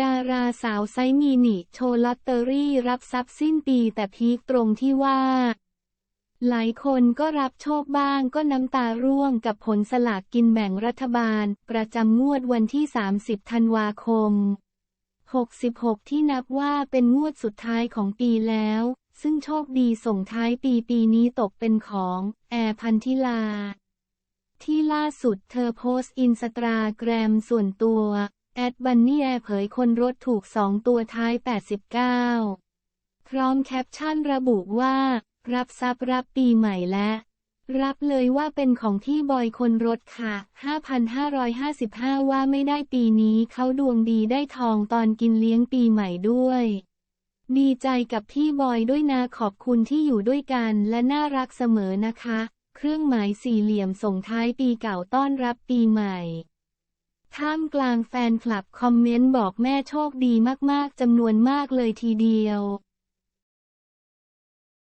ดาราสาวไซมินิโชลอตเตอรี่รับทรัพย์สิ้นปีแต่พีคตรงที่ว่า หลายคนก็รับโชคบ้างก็น้ำตาร่วงกับผลสลากกินแบ่งรัฐบาล ประจำงวดวันที่ 30 ธันวาคม 66 ที่นับว่าเป็นงวดสุดท้ายของปีแล้ว ซึ่งโชคดีส่งท้ายปีปีนี้ตกเป็นของ แอร์พันธิลา ที่ล่าสุดเธอโพสต์อินสตาแกรมส่วนตัว แอดบันนี่แอร์เผยคนรถถูกสองตัวท้าย 89 พร้อมแคปชั่นระบุว่า รับทรัพย์รับปีใหม่และรับเลยว่าเป็นของที่บอยคนรถค่ะ 5,555 ว่าไม่ได้ปีนี้เขาดวงดีได้ทองตอนกินเลี้ยงปีใหม่ด้วย ดีใจกับพี่บอยด้วยนะขอบคุณที่อยู่ด้วยกันและน่ารักเสมอนะคะ เครื่องหมายสี่เหลี่ยมส่งท้ายปีเก่าต้อนรับปีใหม่ ท่ามกลางแฟนคลับคอมเมนต์บอกแม่โชคดีมากๆจำนวนมากเลยทีเดียว